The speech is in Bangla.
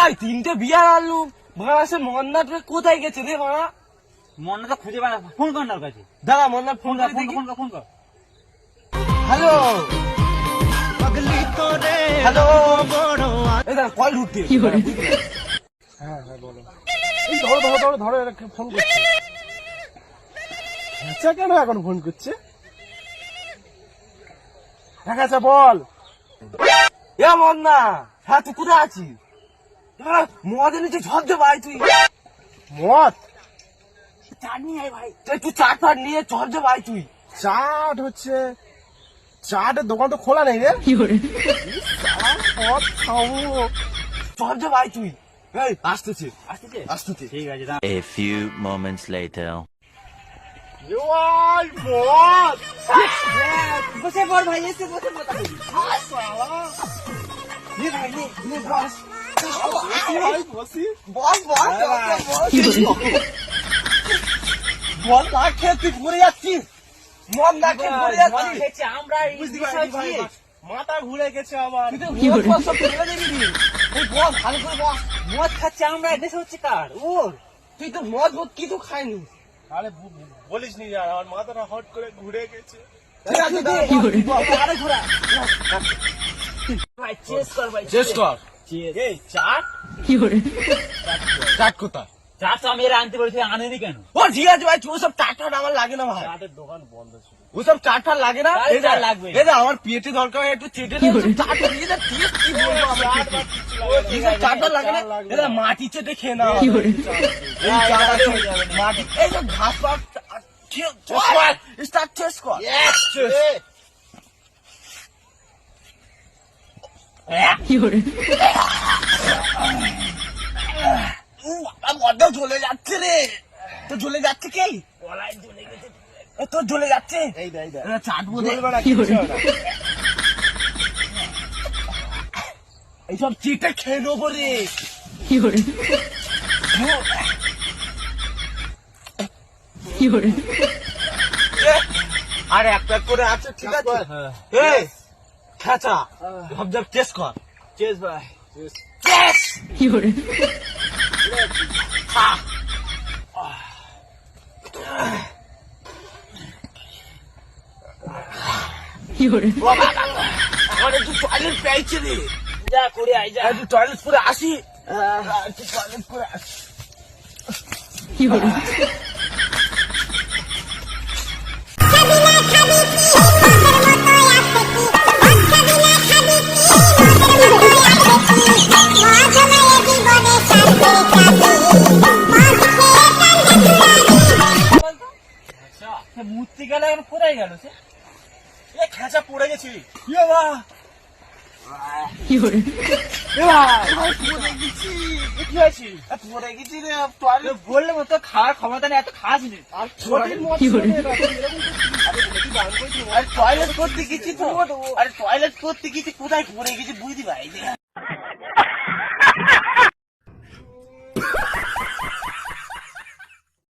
ভাই তিনটে বিয়ার আনলু। বাংলাদেশে মন্নাটা কোথায় গেছে রে বাড়া মনে খুঁজে পায় ফোন কর না কাছে। দাঁড়া মন্নার ফোন ফোন কর করে ফোন কর ফোন কর। হ্যালো। হ্যালো। এই দাঁড়া কল উঠতে হ্যাঁ হ্যাঁ বলো। এই ধরো ধরো ধরো ধরো এরা ফোন করছে? আচ্ছা কেন এখন ফোন করছে? হ্যাঁ বল। এ মন্না হ্যাঁ তুই কোথায় আছিস? মদের নিচে ঝড় ভাই তুই। মদ? চাট নিয়ে আয় ভাই। তুই তুই চাট ফাট নিয়ে ঝড় ভাই তুই। চাট হচ্ছে চাটের দোকান তো খোলা নেই রে। ঝড় ভাই তুই। এই আসতেছে। আসতেছে? আসতেছে। ঠিক আছে। A few moments later. জোয়াই মদ! বসে পড় ভাই এসে বসে কথা বলি নে ভাই নে নে বস। ভাই বসি। বস বস বল না খেয়ে তুই ঘুরে যাচ্ছিস। মদ না খেয়ে ঘুরে যাচ্ছিস। আমরা? মাথা ঘুরে গেছে আমার। তো মদ বস ভালো করে বস। খাচ্ছে আমরা দেশে হচ্ছে কার? ওর। তুই তো মদ মদ কিছু খাইনি। আরে বলিস নি আর আমার মাথাটা হট করে ঘুরে গেছে। আরে ঘোরা। চেস কর ভাই চেস কর। চেস এই চাট চাট কোথায়? চা তো আমি এর আনতে বলেছি আনেনি কেন? ও ঠিক আছে ভাই ওসব চাট ফাট আমার লাগে না ভাই। চাটের দোকান বন্ধ ছিল। ওসব চাট ফাট লাগে না? চাট লাগবে। এই আমার পেটে দরকার একটু চেটে চাট দিয়ে দে, টেস্ট কি বলব আমার এইসব চাট ফাট লাগে না এটা মাটি চেটে খেয়ে না। চাট মাটি এই ঘাস পাত স্টার্ট চেস কর? মদটা জ্বলে যাচ্ছে রে। তো জ্বলে যাচ্ছে কি? গলায় জ্বলে গেছে। এ, তোর জ্বলে যাচ্ছে। এই দে এই দে। চাটবো এইসব চিটে খেয়ে নেব রে। আর একটা করে আছে ঠিক আছে। এই খেচা। ভাবজাব টেস্ট কর। চেস ভাই যা করে টয়লেট করে আসি টয়লেট করে আসি গেলে এখন কোথায় গেল সে? এ খেঁচা পড়ে গেছি। ইয়ে বা গেছি। রে টয়লেট বললে মতো খাওয়ার ক্ষমতা নেই এত খাস নি। আর টয়লেট করতে গেছি তো। আরে টয়লেট করতে গেছি কোথায় পড়ে গেছি বুঝতে পারি